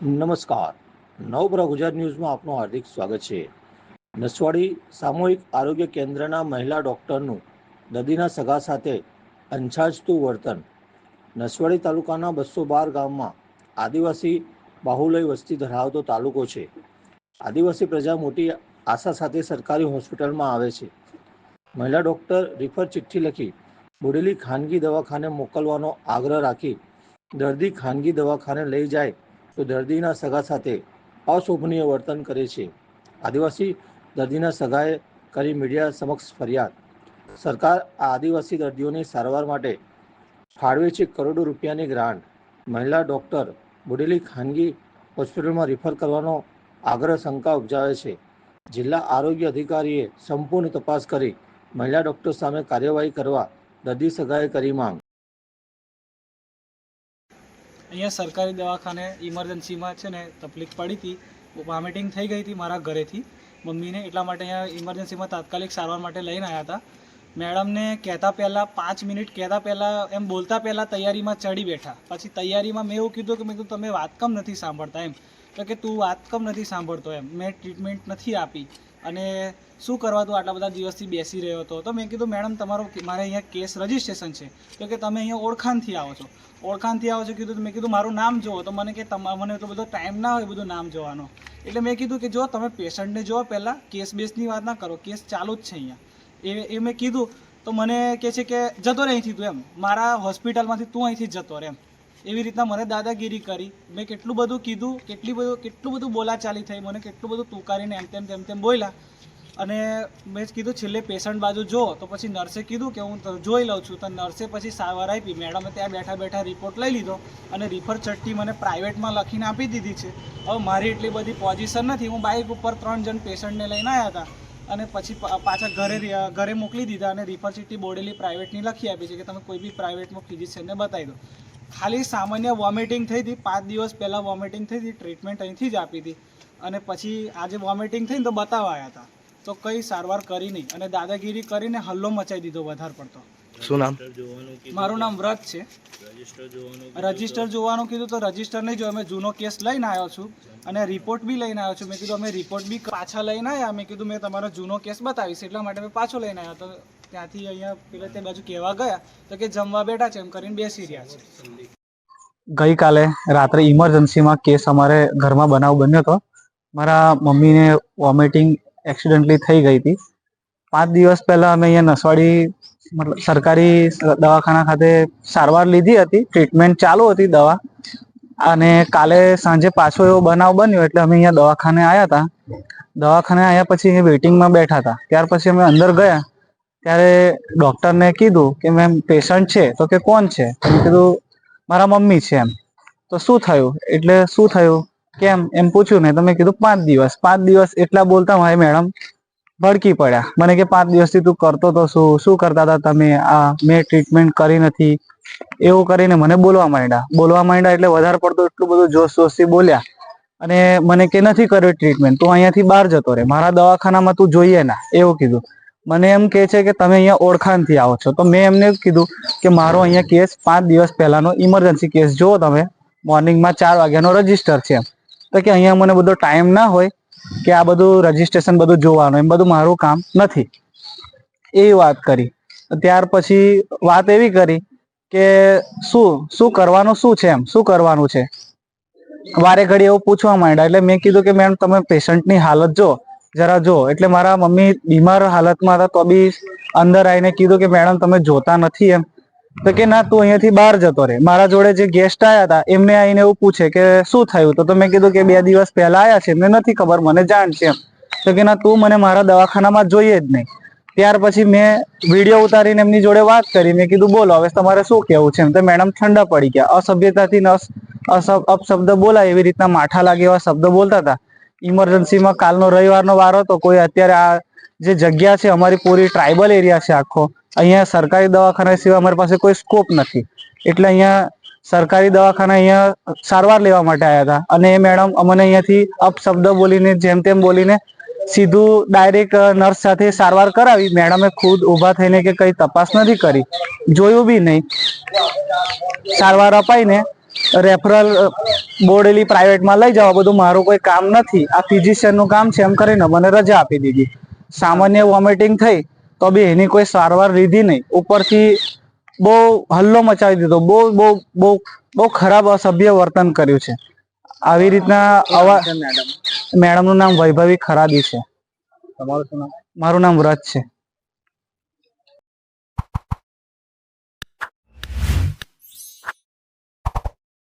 નમસ્કાર. નવપ્રભા ગુજરાત ન્યૂઝમાં આપનું હાર્દિક સ્વાગત છે. નસવાડી સામૂહિક આરોગ્ય કેન્દ્રના મહિલા ડૉક્ટરનું દર્દીના સગા સાથે અંછાજતું વર્તન. નસવાડી તાલુકાના બસો બાર ગામમાં આદિવાસી બાહુલય વસ્તી ધરાવતો તાલુકો છે. આદિવાસી પ્રજા મોટી આશા સાથે સરકારી હોસ્પિટલમાં આવે છે. મહિલા ડૉક્ટર રિફર ચિઠ્ઠી લખી, બોડેલી ખાનગી દવાખાને મોકલવાનો આગ્રહ રાખી દર્દી ખાનગી દવાખાને લઈ જાય તો દર્દીના સગા સાથે અશોભનીય વર્તન કરે છે. આદિવાસી દર્દીના સગાએ કરી મીડિયા સમક્ષ ફરિયાદ. સરકાર આ આદિવાસી દર્દીઓની સારવાર માટે ફાળવે છે કરોડો રૂપિયાની ગ્રાન્ટ. મહિલા ડૉક્ટર બુડેલી ખાનગી હોસ્પિટલમાં રિફર કરવાનો આગ્રહ શંકા ઉપજાવે છે. જિલ્લા આરોગ્ય અધિકારીએ સંપૂર્ણ તપાસ કરી મહિલા ડૉક્ટર સામે કાર્યવાહી કરવા દર્દી સગાએ કરી માંગ. અહીંયા સરકારી દવાખાને ઇમરજન્સીમાં છે ને તકલીફ પડી હતી. વોમિટિંગ થઈ ગઈ હતી મારા ઘરેથી. મમ્મીને એટલા માટે અહીંયા ઇમરજન્સીમાં તાત્કાલિક સારવાર માટે લઈને આવ્યા હતા. મેડમને કહેતા પહેલાં, પાંચ મિનિટ કહેતા પહેલાં, એમ બોલતા પહેલાં તૈયારીમાં ચડી બેઠા. પછી તૈયારીમાં મેં એવું કીધું કે મેં કીધું, તમે વાત કમ નથી સાંભળતા, એમ. તો કે તું વાત કમ નથી સાંભળતો એમ. મેં ટ્રીટમેન્ટ નથી આપી. અને શું કરવા તું આટલા બધા દિવસથી બેસી રહ્યો હતો? તો મેં કીધું, મેડમ, તમારો મારે અહીંયા કેસ રજિસ્ટ્રેશન છે. તો કે, તમે અહીંયા ઓળખાણથી આવો છો. ઓળખાણથી આવો છો કીધું મેં કીધું, મારું નામ જુઓ. તો મને કે મને એટલો બધો ટાઈમ ના હોય બધું નામ જોવાનો. એટલે મેં કીધું કે, જો, તમે પેશન્ટને જુઓ પહેલાં કેસ બેસની વાત ના કરો. કેસ ચાલુ જ છે અહીંયા. એ એ મેં કીધું. તો મને કહે છે કે, જતો રહે અહીંથી તું એમ. મારા હોસ્પિટલમાંથી તું અહીંથી જતો રહે એમ એવી રીતના મને દાદાગીરી કરી. મેં કેટલું બધું કીધું, કેટલી બધું, કેટલું બધું બોલાચાલી થઈ, મને કેટલું બધું તુકારીને એમ તેમ તેમ તેમ બોલ્યા. અને મેં કીધું, છેલ્લે પેશન્ટ બાજુ જો, તો પછી નર્સે કીધું કે હું જોઈ લઉં છું. તો નર્સે પછી સારવાર આપી. મેડમે ત્યાં બેઠા બેઠા રિપોર્ટ લઈ લીધો અને રિફર ચટ્ટી મને પ્રાઇવેટમાં લખીને આપી દીધી છે. હવે મારી એટલી બધી પોઝિશન નથી. હું બાઇક ઉપર ત્રણ જણ પેશન્ટને લઈને આવ્યા હતા. અને પછી પાછા ઘરે ઘરે મોકલી દીધા અને રિફર ચિઠ્ઠી બોડેલી પ્રાઇવેટની લખી આપી છે કે તમે કોઈ બી પ્રાઇવેટમાં ફિઝિશિયનને બતાવી દો. ખાલી સામાન્ય વોમિટિંગ થઈ હતી. પાંચ દિવસ પહેલાં વોમિટિંગ થઈ હતી. ટ્રીટમેન્ટ અહીંથી જ આપી હતી. અને પછી આજે વોમિટિંગ થઈને તો બતાવવા આવ્યા હતા. તો કંઈ સારવાર કરી નહીં. અને દાદાગીરી કરીને હલ્લો મચાવી દીધો વધારે પડતો. શું નામ? મારું નામ વ્રત છે. રજિસ્ટર જોવાનું કીધું તો. રજિસ્ટર નહીં જોયું. અમે જૂનો કેસ લઈને આવ્યો છું. અને રિપોર્ટ બી લઈને આવ્યો છું. મેં કીધું અમે રિપોર્ટ બી પાછા લઈને આવ્યા. મેં કીધું મેં તમારો જૂનો કેસ બતાવીશ. એટલા માટે મેં પાછો લઈને આવ્યો. તો ત્યાંથી અહીંયા પેલા તે બાજુ કહેવા ગયા તો કે જમવા બેઠા છે, એમ કરીને બેસી રહ્યા છે. ગઈકાલે રાત્રે ઇમરજન્સીમાં કેસ અમારે ઘરમાં બનાવ બન્યો હતો. મારા મમ્મીને વોમિટિંગ એક્સિડન્ટલી થઈ ગઈ હતી. પાંચ દિવસ પહેલા અમે અહીંયા નસવાડી, મતલબ સરકારી દવાખાના ખાતે સારવાર લીધી હતી. ટ્રીટમેન્ટ ચાલુ હતી દવા. અને કાલે સાંજે પાછો એવો બનાવ બન્યો એટલે અમે અહીંયા દવાખાને આવ્યા હતા. દવાખાને આવ્યા પછી અહીંયા વેઇટિંગમાં બેઠા હતા. ત્યાર પછી અમે અંદર ગયા. ત્યારે ડૉક્ટરને કીધું કે મેમ પેશન્ટ છે. તો કે, કોણ છે? કીધું, મારા મમ્મી છે. એમ. તો શું થયું? એટલે શું થયું? કેમ? એમ પૂછ્યું ને તો મેં કીધું, પાંચ દિવસ. પાંચ દિવસ એટલા બોલતા મારે મેડમ, ભડકી પડ્યા. મને કે, પાંચ દિવસથી તું કરતો તો શું? શું કરતા હતા તમે? આ મેં ટ્રીટમેન્ટ કરી નથી. એવું કરીને મને બોલવા માંડ્યા. બોલવા માંડ્યા એટલે વધારે પડતો એટલું બધું જોશ જોશથી બોલ્યા. અને મને કે, નથી કર્યો ટ્રીટમેન્ટ તું અહીંયાથી બહાર જતો રહે મારા દવાખાનામાં તું જોઈએ ના. એવું કીધું. મને એમ કે છે કે તમે અહીંયા ઓળખાણથી આવો છો. તો મેં એમને કીધું કે મારો અહીંયા કેસ પાંચ દિવસ પહેલાનો ઇમરજન્સી કેસ જુઓ તમે. મોર્નિંગમાં ચાર વાગ્યાનો રજિસ્ટર છે તો કે અહીંયા મને બધો ટાઈમ ના હોય કે આ બધું રજીસ્ટ્રેશન બધું જોવાનું, એમ બધું મારું કામ નથી. એ વાત કરી. ત્યાર પછી વાત એવી કરી કે શું શું કરવાનું, શું છે એમ? શું કરવાનું છે? વારે ઘડી એવું પૂછવા માંડ્યા. એટલે મેં કીધું કે, મેમ, તમે પેશન્ટની હાલત જો જરા જો, એટલે મારા મમ્મી બીમાર હાલતમાં હતા, તો બી અંદર આવીને કીધું કે, મેડમ, તમે જોતા નથી એમ. તો કે, ના, તું અહીંયાથી બહાર જતો રહે. મારા જોડે જે ગેસ્ટ આવ્યા હતા, એમને આવીને એવું પૂછે કે, શું થયું? તો મેં કીધું કે, બે દિવસ પહેલા આવ્યા છે. એમને નથી ખબર, મને જાણ છે એમ. તો કે, ના, તું મને મારા દવાખાનામાં જોઈએ જ નહીં. ત્યાર પછી મેં વીડિયો ઉતારીને એમની જોડે વાત કરી. મેં કીધું, બોલો, હવે તમારે શું કેવું છે? એમ. તો મેડમ ઠંડા પડી ગયા. અસભ્યતાથી અપશબ્દ બોલાય એવી રીતના માઠા લાગે એવા શબ્દ બોલતા હતા. ઇમરજન્સીમાં કાલનો રવિવારનો વાર હતો, કોઈ અત્યારે આ જે જગ્યા છે, અમારી પૂરી ટ્રાઇબલ એરિયા છે આખો, અહીંયા સરકારી દવાખાના સિવાય અમારી પાસે કોઈ સ્કોપ નથી. એટલે અહીંયા સરકારી દવાખાના અહીંયા સારવાર લેવા માટે આવ્યા હતા. અને એ મેડમ અમને અહીંયાથી અપશબ્દ બોલીને, જેમ તેમ બોલીને સીધું ડાયરેક્ટ નર્સ સાથે સારવાર કરાવી. મેડમે ખુદ ઊભા થઈને કે કઈ તપાસ નથી કરી. જોયું બી નહીં. સારવાર અપાઈને રેફરલ બોડેલી પ્રાઇવેટમાં લઈ જવા બધું મારું કોઈ કામ નથી. આ ફિઝિશિયનનું કામ છે એમ કરીને મને રજા આપી દીધી. સામાન્ય વોમિટિંગ થઈ તો બી એની કોઈ સારવાર લીધી નહીં. ઉપરથી બહુ હલ્લો મચાવી દીધો. બહુ બહુ બહુ બહુ ખરાબ અસભ્ય વર્તન કર્યું છે. આવી રીતના અવા મેડમનું નામ વૈભવી ખરાદી છે. તમારું શું નામ? મારું નામ વ્રત છે.